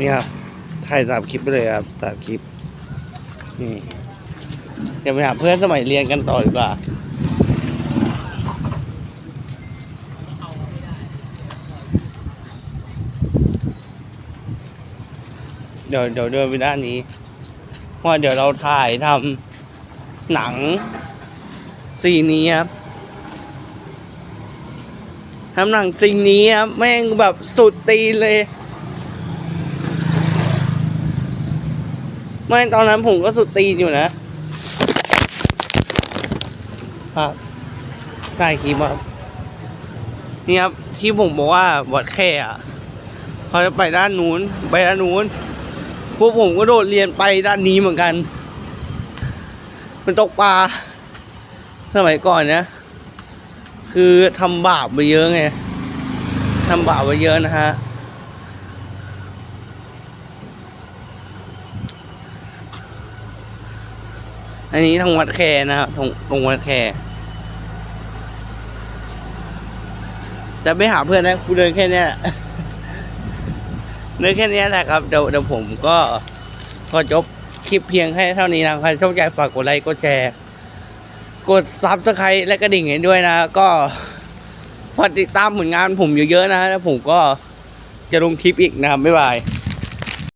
นี่ครับถ่ายสามคลิปไปเลยครับสามคลิปนี่เดี๋ยวไปหาเพื่อนสมัยเรียนกันต่อดีกว่าเดี๋ยวเดี๋ยวเดินไปด้านนี้เพราะเดี๋ยวเราถ่ายทำหนังซีนี้ครับทำหนังซีนี้ครับแม่งแบบสุดตีเลย ไม่ตอนนั้นผมก็สุดตีนอยู่นะครับถ่ายคลิปครับนี่ครับ ที่ผมบอกว่าวัดแค่อะเขาจะไปด้านนู้น ไปด้านนู้นพวกผมก็โดดเรียนไปด้านนี้เหมือนกัน มันตกปลา สมัยก่อนนะ คือทำบาปไปเยอะไงทำบาปไปเยอะนะฮะ อันนี้ทางวัดแคนะครับตรงตรงวัดแคจะไปหาเพื่อนนะกูเดินแค่เนี้ยเนื้อแค่นี้แหละครับเดี๋ยวเดี๋ยวผมก็ก็จบคลิปเพียงแค่เท่านี้นะครับใครชอบใจฝากกดไลค์กดแชร์ กดซับสไครต์และกระดิ่งให้ด้วยนะ ก็ฝากติดตามผลงานผมเยอะๆนะแล้วผมก็จะลงคลิปอีกนะครับบ๊ายบาย